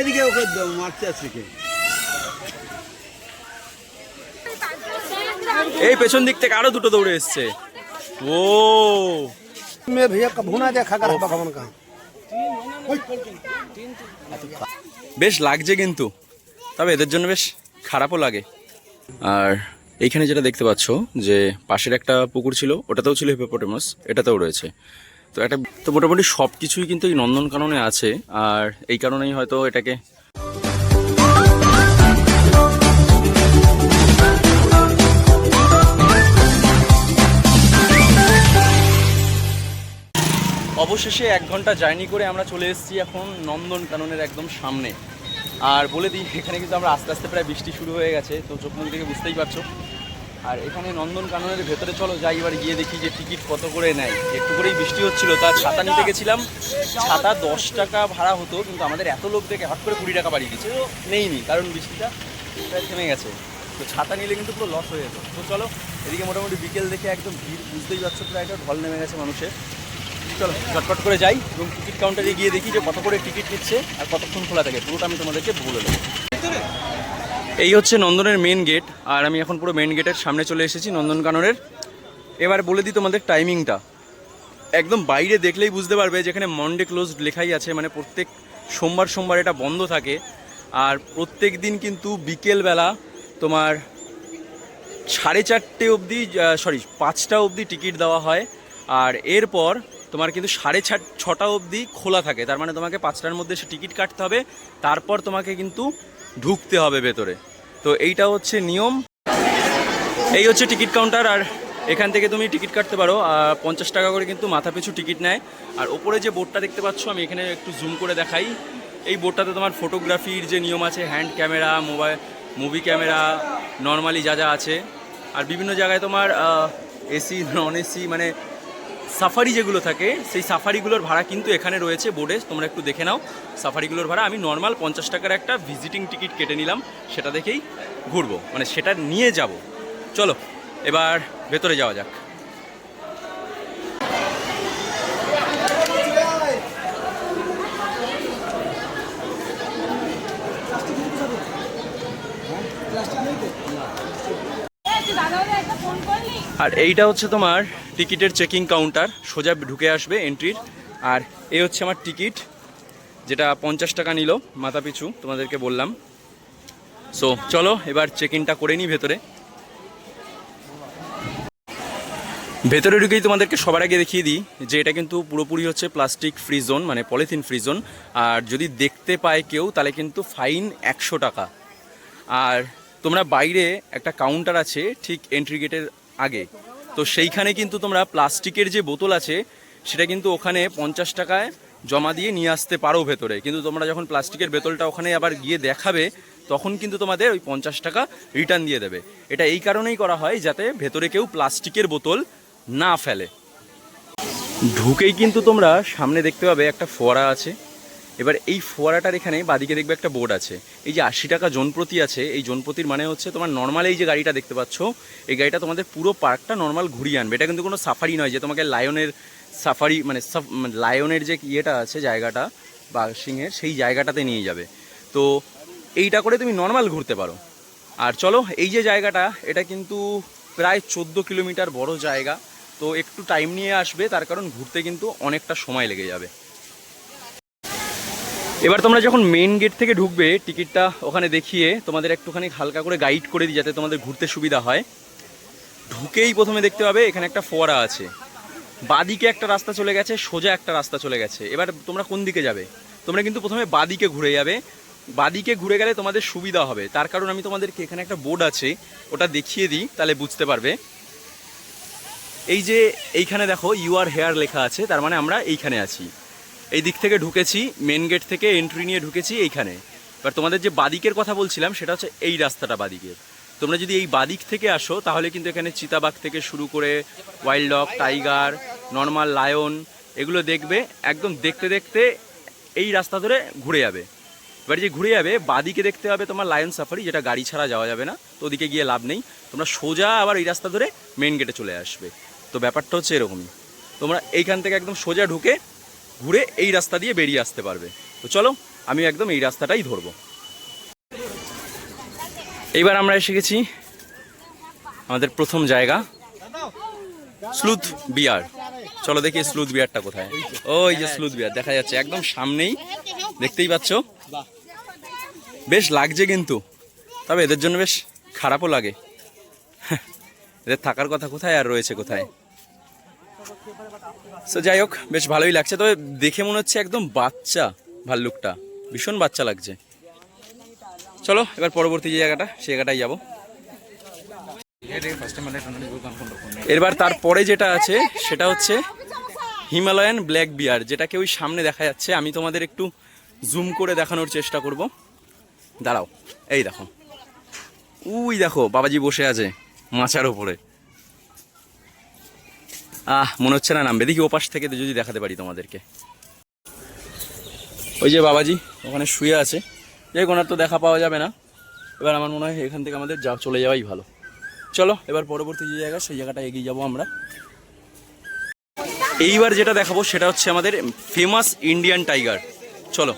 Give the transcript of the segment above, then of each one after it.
এদিকে ওকে এই পেছন দিক থেকে আরও দুটো দৌড়ে এসছে। ও। মে ভাইয়া ভুনা দেখা কর ভগবান কা বেশ লাগছে কিন্তু। তবে এদের জন্য বেশ খারাপও লাগে। আর এইখানে যেটা দেখতে পাচ্ছ যে পাশের একটা পুকুর ছিল ওটাতেও ছিল হিপোপটেমাস এটাতেও রয়েছে। তো একটা তো মোটামুটি সব কিছুই কিন্তু এই নন্দনকাননে আছে, আর এই কারণেই হয়তো এটাকে অবশেষে এক ঘণ্টা জার্নি করে আমরা চলে এসেছি এখন নন্দনকাননের একদম সামনে। আর বলে দিই, এখানে কিন্তু আমরা আস্তে আস্তে প্রায় বৃষ্টি শুরু হয়ে গেছে, তো চোখ মুখ থেকে বুঝতেই পারছ। আর এখানে নন্দনকাননের ভেতরে চলো যাই এবার গিয়ে দেখি যে টিকিট কত করে নেয়। একটু করেই বৃষ্টি হচ্ছিল তার ছাতা নিতে গেছিলাম। ছাতা দশ টাকা ভাড়া হতো কিন্তু আমাদের এত লোক দেখে হট করে কুড়ি টাকা বাড়িয়ে দিচ্ছে নেইনি কারণ বৃষ্টিটা প্রায় থেমে গেছে। তো ছাতা নিলে কিন্তু পুরো লস হয়ে যেত। তো চলো এদিকে মোটামুটি বিকেল দেখে একদম ভিড় বুঝতেই পারছ প্রায় একটা ঢল নেমে গেছে মানুষের। চলো ঝটপট করে যাই এবং টিকিট কাউন্টারে গিয়ে দেখি যে কত করে টিকিট নিচ্ছে আর কতক্ষণ খোলা থাকে পুরোটা আমি তোমাদেরকে বলে দেবো। এই হচ্ছে নন্দনের মেন গেট আর আমি এখন পুরো মেন গেটের সামনে চলে এসেছি নন্দনকাননের এবার বলে দিই তোমাদের টাইমিংটা একদম বাইরে দেখলেই বুঝতে পারবে যেখানে মন্ডে ক্লোজ লেখাই আছে মানে প্রত্যেক সোমবার সোমবার এটা বন্ধ থাকে। আর প্রত্যেক দিন কিন্তু বিকেলবেলা তোমার সাড়ে চারটে অবধি সরি পাঁচটা অবধি টিকিট দেওয়া হয়। আর এরপর তোমার কিন্তু সাড়ে ছটা অবধি খোলা থাকে। তার মানে তোমাকে পাঁচটার মধ্যে সে টিকিট কাটতে হবে। তারপর তোমাকে কিন্তু ঢুকতে হবে ভেতরে। তো এইটা হচ্ছে নিয়ম। এই হচ্ছে টিকিট কাউন্টার, আর এখান থেকে তুমি টিকিট কাটতে পারো। আর পঞ্চাশ টাকা করে কিন্তু মাথা পিছু টিকিট নেয়। আর ওপরে যে বোর্ডটা দেখতে পাচ্ছ, আমি এখানে একটু জুম করে দেখাই। এই বোর্ডটাতে তোমার ফটোগ্রাফির যে নিয়ম আছে hand camera mobile movie camera normally যা যা আছে। আর বিভিন্ন জায়গায় তোমার এসি নন এসি মানে সাফারি যেগুলো থাকে, সেই সাফারিগুলোর ভাড়া কিন্তু এখানে রয়েছে বোর্ডে। তোমরা একটু দেখে নাও, সাফারিগুলোর ভাড়া। আমি নর্মাল পঞ্চাশ টাকার একটা ভিজিটিং টিকিট কেটে নিলাম, সেটা দেখেই ঘুরবো মানে সেটা নিয়ে যাব। চলো, এবার ভেতরে যাওয়া যাক। আর এইটা হচ্ছে তোমার টিকিটের চেকিং কাউন্টার, সোজা ঢুকে আসবে এন্ট্রির আর এই হচ্ছে আমার টিকিট, যেটা পঞ্চাশ টাকা নিল মাথা পিছু তোমাদেরকে বললাম। সো চলো, এবার চেক ইনটা করে নিই ভেতরে। ভেতরে ঢুকেই তোমাদেরকে সবার আগে দেখিয়ে দিই যে এটা কিন্তু পুরোপুরি হচ্ছে প্লাস্টিক ফ্রি জোন মানে পলিথিন ফ্রি জোন আর যদি দেখতে পায় কেউ, তাহলে কিন্তু ফাইন একশো টাকা। আর তোমরা বাইরে একটা কাউন্টার আছে, ঠিক এন্ট্রি গেটের আগে। তো সেইখানে কিন্তু তোমরা প্লাস্টিকের যে বোতল আছে, সেটা কিন্তু ওখানে পঞ্চাশ টাকায় জমা দিয়ে নিয়ে আসতে পারো ভেতরে। কিন্তু তোমরা যখন প্লাস্টিকের বোতলটা ওখানে আবার গিয়ে দেখাবে, তখন কিন্তু তোমাদের ওই পঞ্চাশ টাকা রিটার্ন দিয়ে দেবে। এটা এই কারণেই করা হয় যাতে ভেতরে কেউ প্লাস্টিকের বোতল না ফেলে। ঢুকেই কিন্তু তোমরা সামনে দেখতে পাবে একটা ফোয়ারা আছে। এবার এই ফোয়ারাটার এখানে বাদিকে দেখবে একটা বোর্ড আছে। এই যে আশি টাকা জনপ্রতি আছে, এই জনপ্রতির মানে হচ্ছে তোমার নর্মাল এই যে গাড়িটা দেখতে পাচ্ছ, এই গাড়িটা তোমাদের পুরো পার্কটা নর্মাল ঘুরিয়ে আনবে। এটা কিন্তু কোনো সাফারি নয় যে তোমাকে লায়নের সাফারি মানে সাফ- মানে লায়নের যে ইয়েটা আছে জায়গাটা বা সিংহের সেই জায়গাটাতে নিয়ে যাবে। তো এইটা করে তুমি নর্মাল ঘুরতে পারো। আর চলো, এই যে জায়গাটা, এটা কিন্তু প্রায় চোদ্দ কিলোমিটার বড় জায়গা। তো একটু টাইম নিয়ে আসবে, তার কারণ ঘুরতে কিন্তু অনেকটা সময় লেগে যাবে। এবার তোমরা যখন মেইন গেট থেকে ঢুকবে টিকিটটা ওখানে দেখিয়ে তোমাদের একটুখানি হালকা করে গাইড করে দিই, যাতে তোমাদের ঘুরতে সুবিধা হয়। ঢুকেই প্রথমে দেখতে পাবে এখানে একটা ফোয়ারা আছে। বাদিকে একটা রাস্তা চলে গেছে, সোজা একটা রাস্তা চলে গেছে। এবার তোমরা কোন দিকে যাবে? তোমরা কিন্তু প্রথমে বাদিকে ঘুরে যাবে। বাদিকে ঘুরে গেলে তোমাদের সুবিধা হবে। তার কারণ আমি তোমাদেরকে এখানে একটা বোর্ড আছে, ওটা দেখিয়ে দিই, তাহলে বুঝতে পারবে। এই যে এইখানে দেখো ইউ আর হেয়ার লেখা আছে, তার মানে আমরা এইখানে আছি। এই দিক থেকে ঢুকেছি মেন গেট থেকে এন্ট্রি নিয়ে ঢুকেছি এইখানে। এবার তোমাদের যে বাদিকের কথা বলছিলাম, সেটা হচ্ছে এই রাস্তাটা বাদিকের। তোমরা যদি এই বাদিক থেকে আসো, তাহলে কিন্তু এখানে চিতাবাঘ থেকে শুরু করে wild dog tiger normal lion এগুলো দেখবে, একদম দেখতে দেখতে এই রাস্তা ধরে ঘুরে যাবে। এবার যে ঘুরে যাবে, বাদিকে দেখতে হবে তোমার লায়ন সাফারি যেটা গাড়ি ছাড়া যাওয়া যাবে না, তো ওদিকে গিয়ে লাভ নেই। তোমরা সোজা আবার এই রাস্তা ধরে মেন গেটে চলে আসবে। তো ব্যাপারটা হচ্ছে এরকমই। তোমরা এইখান থেকে একদম সোজা ঢুকে ঘুরে এই রাস্তা দিয়ে বেরিয়ে আসতে পারবে। তো চলো আমি একদম এই রাস্তাটাই ধরবো। এইবার আমরা এসে গেছি আমাদের প্রথম জায়গা, স্লুথ বিয়ার। চলো দেখি স্লুথ বিয়ারটা কোথায়। ওই যে স্লুথ বিয়ার, দেখা যাচ্ছে একদম সামনেই। দেখতেই পাচ্ছ? বেশ লাগছে কিন্তু, তবে এদের জন্য বেশ খারাপও লাগে। এদের থাকার কথা কোথায় আর রয়েছে কোথায়? তো যাই হোক, বেশ ভালোই লাগছে। তবে দেখে মনে হচ্ছে একদম বাচ্চা ভাল্লুকটা। ভীষণ বাচ্চা লাগছে। চলো, এবার পরবর্তী যে জায়গাটা, সে জায়গাটায় যাব। এবার তারপরে যেটা আছে, সেটা হচ্ছে হিমালয়ান ব্ল্যাক বিয়ার, যেটাকে ওই সামনে দেখা যাচ্ছে। আমি তোমাদের একটু জুম করে দেখানোর চেষ্টা করব। দাঁড়াও, এই দেখো। উই দেখো, বাবাজি বসে আছে মাচার ওপরে আহ, মনে হচ্ছে না নামবে। দেখি ওপাশ থেকে যদি দেখাতে পারি তোমাদেরকে। ওই যে বাবাজি, ওখানে শুয়ে আছে। যাই ওনার তো দেখা পাওয়া যাবে না। এবার আমার মনে হয় এখান থেকে আমাদের যা চলে যাওয়াই ভালো। চলো, এবার পরবর্তী যে জায়গা, সেই জায়গাটা এগিয়ে যাব আমরা। এইবার যেটা দেখাবো, সেটা হচ্ছে আমাদের ফেমাস ইন্ডিয়ান টাইগার চলো।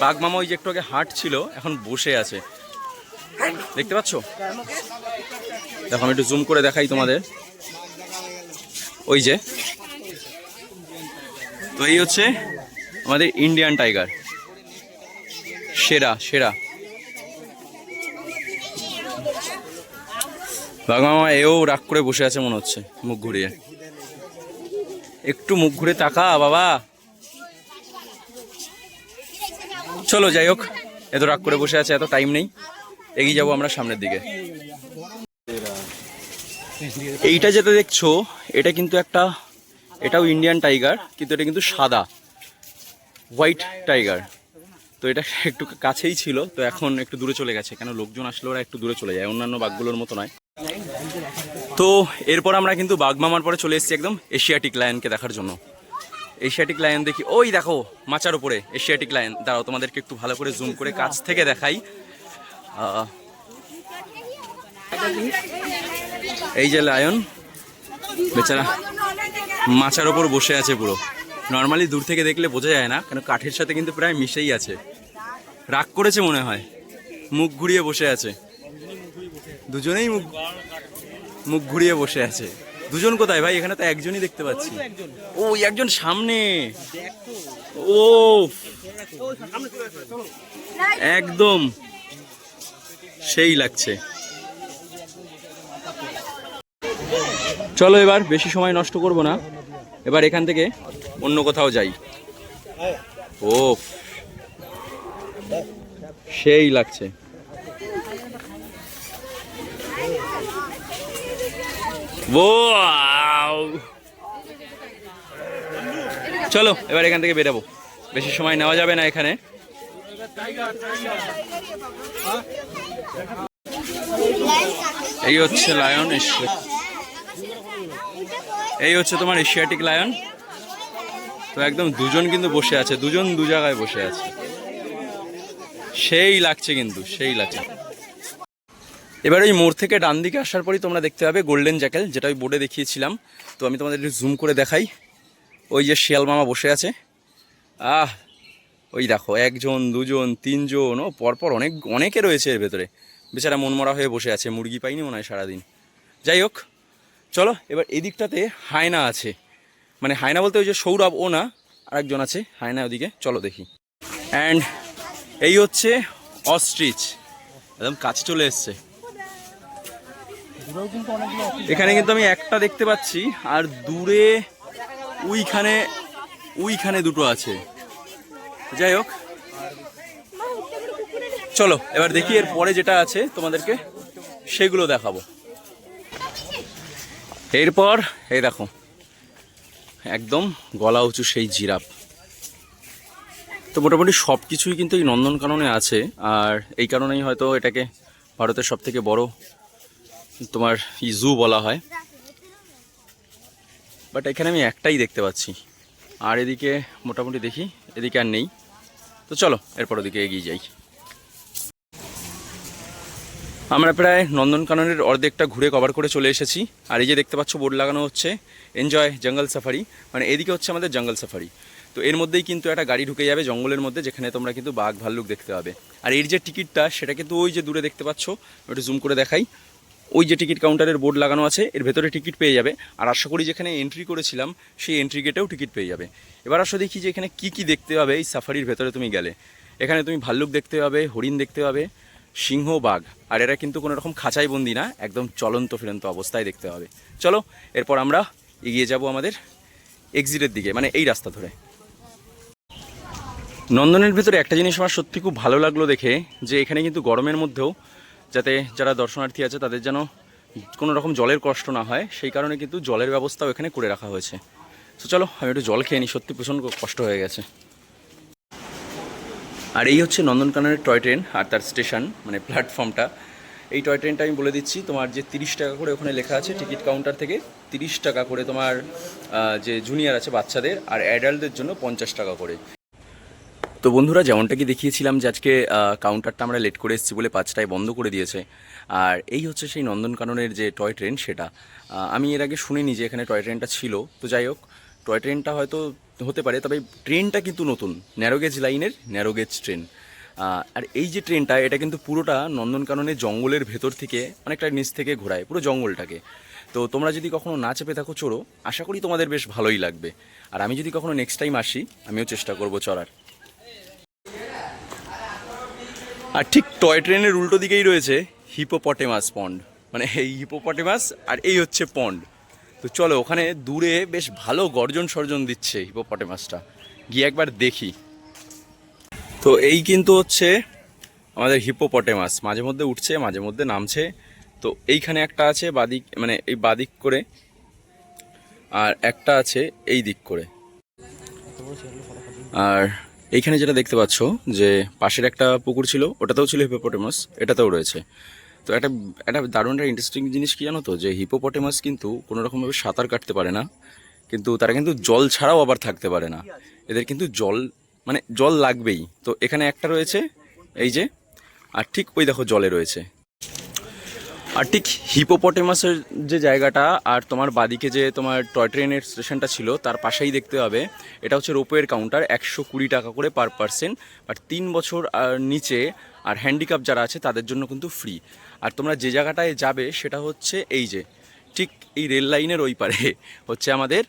বাঘমামা ওই যে একটু আগে হাট ছিল এখন বসে আছে। দেখতে পাচ্ছো? দেখো, আমি একটু জুম করে দেখাই তোমাদের। ওই যে। তো এই হচ্ছে আমাদের ইন্ডিয়ান টাইগার সেরা সেরা। বাঘমামা এও রাগ করে বসে আছে মনে হচ্ছে, মুখ ঘুরিয়ে। একটু মুখ ঘুরে তাকা, বাবা। চলো, যাই হোক। এত রাগ করে বসে আছে, এত টাইম নেই। এগিয়ে যাব আমরা সামনের দিকে। এইটা যেটা দেখছ, এটা কিন্তু একটা, এটাও ইন্ডিয়ান টাইগার কিন্তু এটা কিন্তু সাদা হোয়াইট টাইগার তো এটা একটু কাছেই ছিল, তো এখন একটু দূরে চলে গেছে, কেন লোকজন আসলে ওরা একটু দূরে চলে যায়, অন্যান্য বাঘগুলোর মতো নয়। তো এরপর আমরা কিন্তু বাঘ মামার পরে চলে এসেছি একদম এশিয়াটিক লায়নকে দেখার জন্য। এশিয়াটিক লায়ন দেখি, ওই দেখো, মাচার উপরে এশিয়াটিক লায়ন দাঁড়াও, তোমাদেরকে একটু ভালো করে জুম করে কাছ থেকে দেখাই। এই যে লায়ন, বেচারা মাচার ওপর বসে আছে পুরো। নর্মালি দূর থেকে দেখলে বোঝা যায় না, কেন কাঠের সাথে কিন্তু প্রায় মিশেই আছে। রাগ করেছে মনে হয়, মুখ ঘুরিয়ে বসে আছে। দুজনেই মুখ মুখ ঘুরিয়ে বসে আছে। দুজন কোথায় ভাই? এখানে তো একজনই দেখতে পাচ্ছি। ও একজন সামনে। ও একদম। সেই লাগছে। চলো এবার, বেশি সময় নষ্ট করব না। এবার এখান থেকে অন্য কোথাও যাই। ও সেই লাগছে! চলো, এবার এখান থেকে বেরাবো। বেশি সময় নেওয়া যাবে না এখানে। এই হচ্ছে লায়ন এই হচ্ছে তোমার এশিয়াটিক লায়ন। তো একদম দুজন কিন্তু বসে আছে, দুজন দু জায়গায় বসে আছে। সেই লাগছে কিন্তু, সেই লাগছে। এবার ওই মোড় থেকে ডান দিকে আসার পরই তোমরা দেখতে পাবে গোল্ডেন জ্যাকেল যেটা ওই বোর্ডে দেখিয়েছিলাম। তো আমি তোমাদের একটু জুম করে দেখাই। ওই যে শিয়াল মামা বসে আছে। আহ, ওই দেখো, একজন, দুজন, তিনজন, ও পরপর অনেক, অনেকে রয়েছে এর ভেতরে। বেচারা মনমরা হয়ে বসে আছে, মুরগি পাইনি মনে হয় সারাদিন। যাই হোক চলো, এবার এদিকটাতে হায়না আছে। মানে হায়না বলতে ওই যে সৌরভ, ও না, আরেকজন আছে, হায়না ওদিকে, চলো দেখি। অ্যান্ড এই হচ্ছে অস্ট্রিচ, একদম কাছে চলে এসছে। এখানে কিন্তু আমি একটা দেখতে পাচ্ছি, আর দূরে উইখানে উইখানে দুটো আছে। যাই হোক। চলো, এবার দেখি এর পরে যেটা আছে তোমাদেরকে, সেগুলো দেখাবো। এরপর, এই দেখো, একদম গলা উঁচু সেই জিরাফ। তো মোটামুটি সব কিছুই কিন্তু এই নন্দনকাননে আছে, আর এই কারণেই হয়তো এটাকে ভারতের সব থেকে বড় তোমার জু বলা হয়। বাট এখানে আমি একটাই দেখতে পাচ্ছি। আর এদিকে মোটামুটি দেখি, এদিকে আর নেই। তো চলো, এরপর ওদিকে এগিয়ে যাই। আমরা প্রায় নন্দনকাননের অর্ধেকটা ঘুরে কভার করে চলে এসেছি। আর এই যে দেখতে পাচ্ছ বোর্ড লাগানো হচ্ছে। এনজয় জঙ্গল সাফারি মানে এদিকে হচ্ছে আমাদের জঙ্গল সাফারি তো এর মধ্যেই কিন্তু একটা গাড়ি ঢুকে যাবে জঙ্গলের মধ্যে, যেখানে তোমরা কিন্তু বাঘ ভাল্লুক দেখতে পাবে। আর এর যে টিকিটটা সেটা কিন্তু ওই যে দূরে দেখতে পাচ্ছ, একটু জুম করে দেখাই। ওই যে টিকিট কাউন্টারের বোর্ড লাগানো আছে, এর ভেতরে টিকিট পেয়ে যাবে। আর আশা করি যেখানে এন্ট্রি করেছিলাম, সেই এন্ট্রি গেটেও টিকিট পেয়ে যাবে। এবার আসো দেখি যে এখানে কি কি দেখতে পাবে এই সাফারির ভেতরে তুমি গেলে। এখানে তুমি ভাল্লুক দেখতে পাবে, হরিণ দেখতে পাবে সিংহ বাঘ আর এরা কিন্তু কোনো রকম খাঁচাই বন্দি না, একদম চলন্ত ফিরন্ত অবস্থায় দেখতে হবে। চলো, এরপর আমরা এগিয়ে যাব আমাদের এক্সিটের দিকে মানে এই রাস্তা ধরে। নন্দনের ভিতরে একটা জিনিস আমার সত্যি খুব ভালো লাগল দেখে, যে এখানে কিন্তু গরমের মধ্যেও যাতে যারা দর্শনার্থী আছে, তাদের যেন কোনো রকম জলের কষ্ট না হয়, সেই কারণে কিন্তু জলের ব্যবস্থাও এখানে করে রাখা হয়েছে। তো চলো, আমি একটু জল খেয়ে নিই, সত্যি প্রচণ্ড কষ্ট হয়ে গেছে। আর এই হচ্ছে নন্দনকাননের টয় ট্রেন আর তার স্টেশন মানে প্ল্যাটফর্মটা। এই টয় ট্রেনটা আমি বলে দিচ্ছি, তোমার যে তিরিশ টাকা করে ওখানে লেখা আছে টিকিট কাউন্টার থেকে তিরিশ টাকা করে তোমার যে জুনিয়র আছে বাচ্চাদের আর অ্যাডাল্টদের জন্য পঞ্চাশ টাকা করে। তো বন্ধুরা, যেমনটা কি দেখিয়েছিলাম যে আজকে কাউন্টারটা আমরা লেট করে এসেছি বলে পাঁচটায় বন্ধ করে দিয়েছে। আর এই হচ্ছে সেই নন্দনকাননের যে টয় ট্রেন সেটা। আমি এর আগে শুনিনি যে এখানে টয় ট্রেনটা ছিল। তো যাই হোক, টয় ট্রেনটা হয়তো হতে পারে, তবে ট্রেনটা কিন্তু নতুন, ন্যারোগেজ লাইনের ন্যারোগেজ ট্রেন। আর এই যে ট্রেনটা, এটা কিন্তু পুরোটা নন্দনকাননের জঙ্গলের ভেতর থেকে অনেকটা নিচ থেকে ঘোরায়, পুরো জঙ্গলটাকে। তো তোমরা যদি কখনো না চেপে থাকো, চড়ো। আশা করি তোমাদের বেশ ভালোই লাগবে। আর আমি যদি কখনো নেক্সট টাইম আসি, আমিও চেষ্টা করব চড়ার। আর ঠিক টয় ট্রেনের উল্টো দিকেই রয়েছে হিপোপটেমাস পন্ড মানে এই হিপোপটেমাস আর এই হচ্ছে পন্ড তো চলো, ওখানে দূরে বেশ ভালো গর্জন সর্জন দিচ্ছে হিপোপটেমাসটা গিয়ে একবার দেখি। তো এই কিন্তু হচ্ছে আমাদের হিপোপটেমাস মাঝে মধ্যে উঠছে, মাঝে মধ্যে নামছে। তো এইখানে একটা আছে বাদিক মানে এই বাদিক করে, আর একটা আছে এই দিক করে। আর এইখানে যেটা দেখতে পাচ্ছ যে পাশের একটা পুকুর ছিল, ওটাতেও ছিল হিপোপটেমাস এটাতেও রয়েছে। তো একটা একটা দারুণ, একটা ইন্টারেস্টিং জিনিস কি জানো তো? যে হিপোপটেমাস কিন্তু কোনো রকমভাবে সাঁতার কাটতে পারে না, কিন্তু তারা কিন্তু জল ছাড়াও আবার থাকতে পারে না। এদের কিন্তু জল মানে জল লাগবেই। তো এখানে একটা রয়েছে, এই যে, আর ঠিক ওই দেখো জলে রয়েছে। আর ঠিক হিপোপটেমাসের যে জায়গাটা, আর তোমার বাদিকে যে তোমার টয় ট্রেনের স্টেশনটা ছিল, তার পাশেই দেখতে হবে। এটা হচ্ছে রোপওয়ের কাউন্টার একশো কুড়ি টাকা করে পার পার্সেন্ট আর তিন বছর আর নিচে আর হ্যান্ডিক্যাপ যারা আছে, তাদের জন্য কিন্তু ফ্রি আর তোমরা যে জায়গাটায় যাবে, সেটা হচ্ছে এই যে, ঠিক এই রেল লাইনের ওই পারে হচ্ছে আমাদের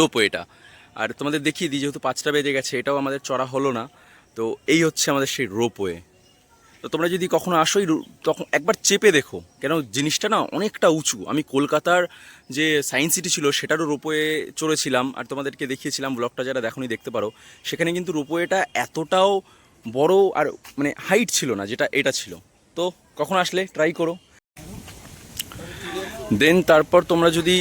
রোপওয়েটা আর তোমাদের দেখিয়ে দিই, যেহেতু পাঁচটা বেজে গেছে, এটাও আমাদের চড়া হলো না। তো এই হচ্ছে আমাদের সেই রোপওয়ে তো তোমরা যদি কখনো আসো এই তখন একবার চেপে দেখো। কেন? জিনিসটা না অনেকটা উঁচু। আমি কলকাতার যে সায়েন্স সিটি ছিল, সেটারও রোপওয়ে চড়েছিলাম। আর তোমাদেরকে দেখিয়েছিলাম ব্লগটা যারা দেখোনি, দেখতে পারো। সেখানে কিন্তু রোপওয়েটা এতটাও বড় আর মানে হাইট ছিল না, যেটা এটা ছিল। তো কখন আসলে? ট্রাই করো। দেন তারপর তোমরা যদি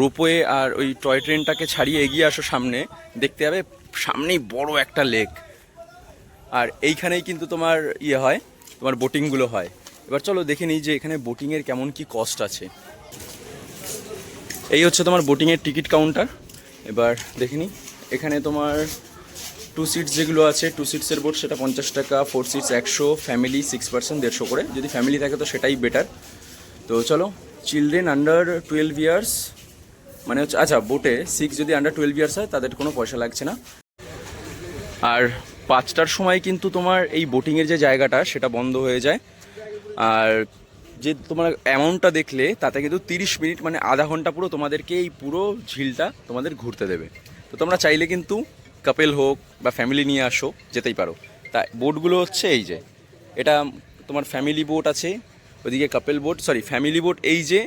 রোপওয়ে আর ওই টয় ট্রেনটাকে ছাড়িয়ে এগিয়ে আসো সামনে, দেখতে যাবে সামনেই বড় একটা লেক আর এইখানেই কিন্তু তোমার ইয়ে হয়, তোমার বোটিংগুলো হয়। এবার চলো দেখে নিই যে এখানে বোটিংয়ের কেমন কি কস্ট আছে। এই হচ্ছে তোমার বোটিংয়ের টিকিট কাউন্টার এবার দেখে নিই, এখানে তোমার টু সিটস যেগুলো আছে টু সিটসের বোট সেটা পঞ্চাশ টাকা ফোর সিটস একশো ফ্যামিলি সিক্স পার্সেন্ট দেড়শো করে। যদি ফ্যামিলি থাকে তো সেটাই বেটার তো চলো চিলড্রেন আন্ডার টুয়েলভ ইয়ার্স মানে হচ্ছে আচ্ছা বোটে সিক্স যদি আন্ডার টুয়েলভ ইয়ার্স হয়, তাদের কোনো পয়সা লাগছে না। আর পাঁচটার সময় কিন্তু তোমার এই বোটিংয়ের যে জায়গাটা, সেটা বন্ধ হয়ে যায়। আর যে তোমার অ্যামাউন্টটা দেখলে, তাতে কিন্তু তিরিশ মিনিট মানে আধা ঘণ্টা পুরো তোমাদেরকে এই পুরো ঝিলটা তোমাদের ঘুরতে দেবে। তো তোমরা চাইলে কিন্তু কাপেল হোক বা ফ্যামিলি নিয়ে আসো, যেতেই পারো। তা বোটগুলো হচ্ছে এই যে, এটা তোমার ফ্যামিলি বোট আছে, ওইদিকে couple boat sorry family boat এই যে,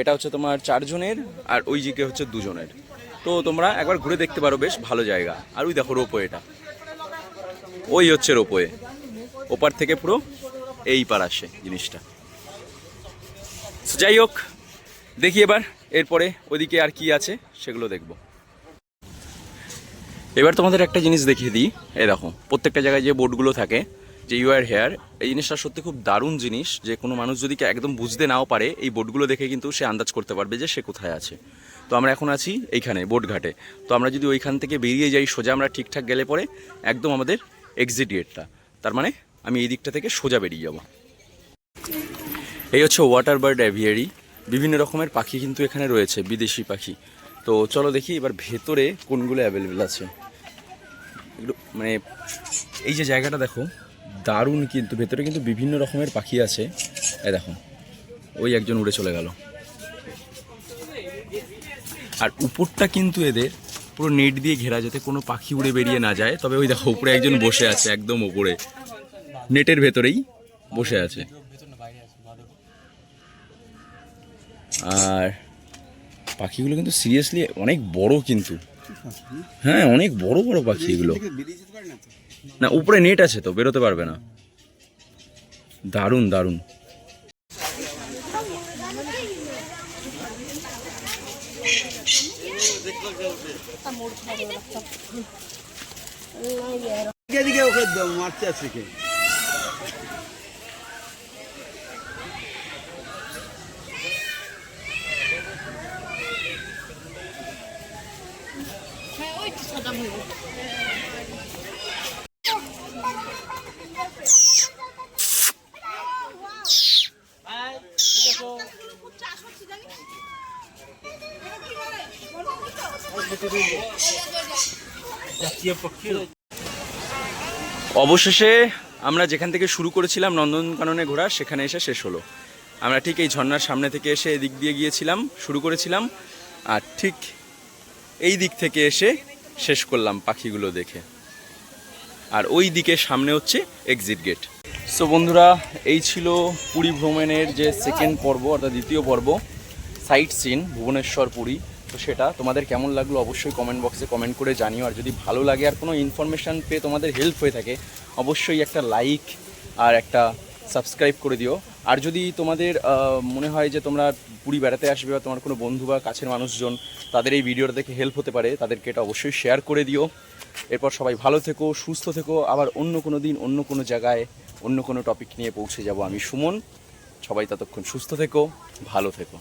এটা হচ্ছে তোমার চারজনের আর ওই দিকে হচ্ছে দুজনের। তো তোমরা একবার ঘুরে দেখতে পারো, বেশ ভালো জায়গা। আর ওই দেখো রোপওয়ে এটা। ওই হচ্ছে রোপওয়ে। ওপার থেকে পুরো এই পার আসে জিনিসটা। যাই হোক, দেখি এবার, এরপরে ওদিকে আর কি আছে, সেগুলো দেখব। এবার তোমাদের একটা জিনিস দেখিয়ে দিই। এই দেখো, প্রত্যেকটা জায়গায় যে বোর্ডগুলো থাকে, যে ইউ আর হেয়ার এই জিনিসটা সত্যি খুব দারুণ জিনিস যে কোনো মানুষ যদি একদম বুঝতে নাও পারে, এই বোর্ডগুলো দেখে কিন্তু সে আন্দাজ করতে পারবে যে সে কোথায় আছে। তো আমরা এখন আছি এইখানে বোটঘাটে তো আমরা যদি ওইখান থেকে বেরিয়ে যাই, সোজা আমরা ঠিকঠাক গেলে পরে একদম আমাদের এক্সিট গেটটা তার মানে আমি এই দিকটা থেকে সোজা বেরিয়ে যাব। এই হচ্ছে ওয়াটার বার্ড অ্যাভিয়ারি বিভিন্ন রকমের পাখি কিন্তু এখানে রয়েছে, বিদেশি পাখি। তো চলো দেখি এবার ভেতরে কোনগুলো অ্যাভেলেবেল আছে। এগুলো মানে এই যে জায়গাটা দেখো, দারুণ কিন্তু, ভেতরে কিন্তু বিভিন্ন রকমের পাখি আছে। এ দেখো, ওই একজন উড়ে চলে গেল। আর উপরটা কিন্তু এদের পুরো নেট দিয়ে ঘেরা, যাতে কোনো পাখি উড়ে বেরিয়ে না যায়। তবে ওই দেখো, উপরে একজন বসে আছে, একদম উপরে। নেটের ভেতরেই বসে আছে। আর পাখিগুলো কিন্তু সিরিয়াসলি অনেক বড় কিন্তু। হ্যাঁ অনেক বড় বড় পাখি এগুলো। না উপরে নেট আছে তো বেরোতে পারবে না। দারুণ দারুণ। ওকে মারতে আসছে কে অবশেষে আমরা যেখান থেকে শুরু করেছিলাম নন্দনকাননে ঘোরা, সেখানে এসে শেষ হলো। আমরা ঠিক এই ঝর্নার সামনে থেকে এসে এদিক দিয়ে গিয়েছিলাম, শুরু করেছিলাম, আর ঠিক এই দিক থেকে এসে শেষ করলাম পাখিগুলো দেখে। আর ওই দিকে সামনে হচ্ছে এক্সিট গেট সো বন্ধুরা, এই ছিল পুরী ভ্রমণের যে সেকেন্ড পর্ব, অর্থাৎ দ্বিতীয় পর্ব সাইট সিন ভুবনেশ্বর পুরী। তো সেটা তোমাদের কেমন লাগল অবশ্যই কমেন্ট বক্সে কমেন্ট করে জানিও। আর যদি ভালো লাগে আর কোনো ইনফরমেশান পেয়ে তোমাদের হেল্প হয়ে থাকে, অবশ্যই একটা লাইক আর একটা সাবস্ক্রাইব করে দিও। আর যদি তোমাদের মনে হয় যে তোমরা পুরী বেড়াতে আসবে বা তোমার কোনো বন্ধু বা কাছের মানুষজন তাদের এই ভিডিওটা দেখে হেল্প হতে পারে, তাদেরকে এটা অবশ্যই শেয়ার করে দিও। এরপর সবাই ভালো থেকো, সুস্থ থেকো। আবার অন্য কোনো দিন, অন্য কোনো জায়গায়, অন্য কোনো টপিক নিয়ে পৌঁছে যাব আমি, সুমন। সবাই ততক্ষণ সুস্থ থেকো, ভালো থেকো।